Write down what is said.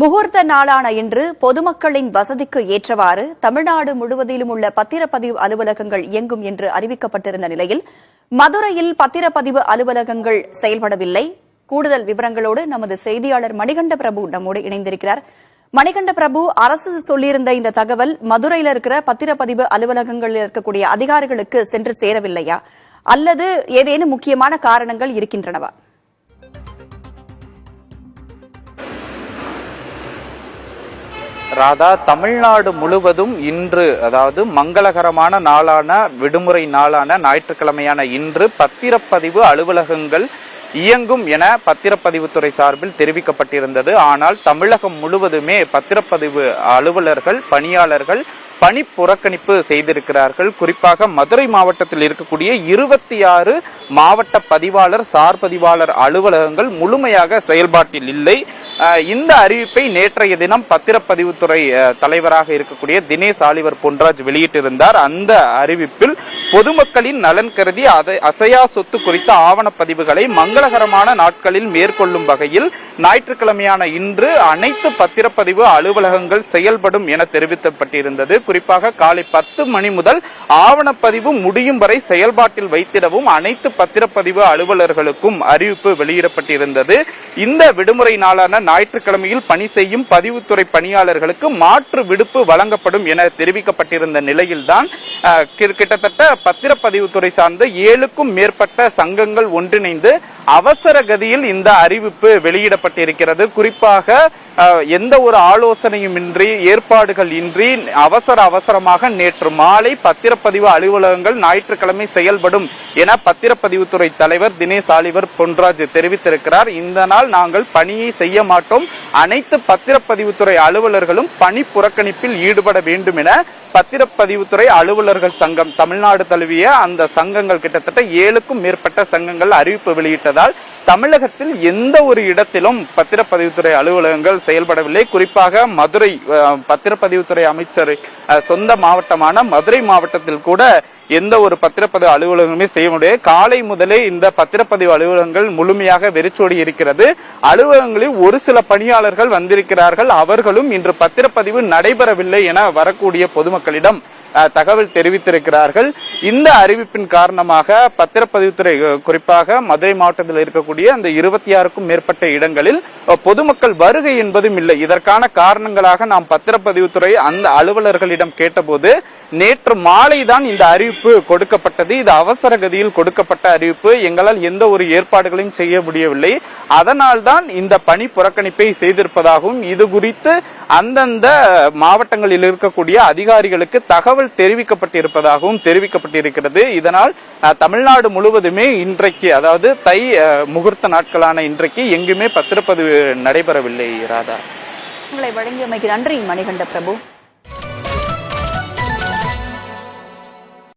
முகூர்த்த நாளான இன்று பொதுமக்களின் வசதிக்கு ஏற்றவாறு தமிழ்நாடு முழுவதிலும் உள்ள பத்திரப்பதிவு அலுவலகங்கள் இயங்கும் என்று அறிவிக்கப்பட்டிருந்த நிலையில் மதுரையில் பத்திரப்பதிவு அலுவலகங்கள் செயல்படவில்லை. கூடுதல் விவரங்களோடு நமது செய்தியாளர் மணிகண்ட பிரபு நம்மோடு இணைந்திருக்கிறார். மணிகண்ட பிரபு அரசு சொல்லியிருந்த இந்த தகவல் மதுரையில் இருக்கிற பத்திரப்பதிவு அலுவலகங்களில் இருக்கக்கூடிய அதிகாரிகளுக்கு சென்று சேரவில்லையா? அல்லது ஏதேனும் முக்கியமான காரணங்கள் இருக்கின்றனவா? ராதா தமிழ்நாடு முழுவதும் இன்று அதாவது மங்களகரமான நாளான விடுமுறை நாளான ஞாயிற்றுக்கிழமையான இன்று பத்திரப்பதிவு அலுவலகங்கள் இயங்கும் என பத்திரப்பதிவுத்துறை சார்பில் தெரிவிக்கப்பட்டிருந்தது. ஆனால் தமிழகம் முழுவதுமே பத்திரப்பதிவு அலுவலர்கள் பணியாளர்கள் பணி புறக்கணிப்பு செய்திருக்கிறார்கள். குறிப்பாக மதுரை மாவட்டத்தில் இருக்கக்கூடிய இருபத்தி ஆறு மாவட்ட பதிவாளர் சார் பதிவாளர் அலுவலகங்கள் முழுமையாக செயல்பாட்டில் இல்லை. இந்த அறிவிப்பை நேற்றைய தினம் பத்திரப்பதிவுத்துறை தலைவராக இருக்கக்கூடிய தினேஷ் ஆலிவர் பொன்ராஜ் வெளியிட்டிருந்தார். அந்த அறிவிப்பில் பொதுமக்களின் நலன் கருதி அசையா சொத்து குறித்த ஆவணப்பதிவுகளை மங்களகரமான நாட்களில் மேற்கொள்ளும் வகையில் ஞாயிற்றுக்கிழமையான இன்று அனைத்து பத்திரப்பதிவு அலுவலகங்கள் செயல்படும் என தெரிவிக்கப்பட்டிருந்தது குறிப்பாக காலை பத்து மணி முதல் ஆவணப்பதிவு முடியும் வரை செயல்பாட்டில் வைத்திடவும் அனைத்து பத்திரப்பதிவு அலுவலர்களுக்கும் அறிவிப்பு வெளியிடப்பட்டிருந்தது. இந்த விடுமுறை நாளான ஞாயிற்றுக்கிழமையில் பணி செய்யும் பதிவுத்துறை பணியாளர்களுக்கு மாற்று விடுப்பு வழங்கப்படும் என தெரிவிக்கப்பட்டிருந்த நிலையில்தான் கிட்டத்தட்ட பத்திரப்பதிவுத்துறை சார்ந்த ஏழுக்கும் மேற்பட்ட சங்கங்கள் ஒன்றிணைந்து அவசர கதியில் இந்த அறிவிப்பு வெளியிடப்பட்டிருக்கிறது. குறிப்பாக எந்த ஒரு ஆலோசனையும் இன்றி ஏற்பாடுகள் இன்றி அவசர அவசரமாக நேற்று மாலை பத்திரப்பதிவு அலுவலகங்கள் ஞாயிற்றுக்கிழமை செயல்படும் என பத்திரப்பதிவுத்துறை தலைவர் தினேஷ் ஆலிவர் பொன்ராஜ் தெரிவித்திருக்கிறார். இந்த நாள் நாங்கள் பணியை செய்ய மாட்டோம். அனைத்து பத்திரப்பதிவுத்துறை அலுவலர்களும் பணி புறக்கணிப்பில் ஈடுபட வேண்டும் என பத்திரப்பதிவுத்துறை அலுவலர்கள் சங்கம் தமிழ்நாடு தழுவிய அந்த சங்கங்கள் கிட்டத்தட்ட ஏழுக்கும் மேற்பட்ட சங்கங்கள் அறிவிப்பு வெளியிட்டது. வெளியிட்டதால் தமிழகத்தில் எந்த ஒரு இடத்திலும் பத்திரப்பதிவுத்துறை அலுவலகங்கள் செயல்படவில்லை. குறிப்பாக மதுரை பத்திரப்பதிவுத்துறை அமைச்சர் சொந்த மாவட்டமான மதுரை மாவட்டத்தில் கூட எந்த ஒரு பத்திரப்பதிவு அலுவலகமே செய்ய முடியாது காலை முதலே இந்த பத்திரப்பதிவு அலுவலகங்கள் முழுமையாக வெறிச்சோடி இருக்கிறது. அலுவலகங்களில் ஒரு சில பணியாளர்கள் வந்திருக்கிறார்கள். அவர்களும் இன்று பத்திரப்பதிவு நடைபெறவில்லை என வரக்கூடிய பொதுமக்களிடம் தகவல் தெரிவித்திருக்கிறார்கள். இந்த அறிவிப்பின் காரணமாக பத்திரப்பதிவுத்துறை குறிப்பாக மதுரை மாவட்டத்தில் இருக்கக்கூடிய அந்த இருபத்தி ஆறுக்கும் மேற்பட்ட இடங்களில் பொதுமக்கள் வருகை என்பதும் இல்லை. இதற்கான காரணங்களாக நாம் பத்திரப்பதிவுத்துறை அந்த அலுவலர்களிடம் கேட்டபோது நேற்று மாலை தான் இந்த அறிவிப்பு கொடுக்கப்பட்டது. இது அவசர கதியில் கொடுக்கப்பட்ட அறிவிப்பு. எங்களால் எந்த ஒரு ஏற்பாடுகளையும் செய்ய முடியவில்லை. அதனால் தான் இந்த பணி புறக்கணிப்பை செய்திருப்பதாகவும் இது குறித்து அந்தந்த மாவட்டங்களில் இருக்கக்கூடிய அதிகாரிகளுக்கு தகவல் தெரிவிக்கப்பட்டிருப்பதாகவும் தெரிவிக்கப்பட்டிருக்கிறது. இதனால் தமிழ்நாடு முழுவதுமே இன்றைக்கு அதாவது தை முகூர்த்த நாட்களான இன்றைக்கு எங்குமே பத்திரப்பதிவு நடைபெறவில்லை ராதா. உங்களை வழங்கியமைக்கு நன்றி மணிகண்ட பிரபு.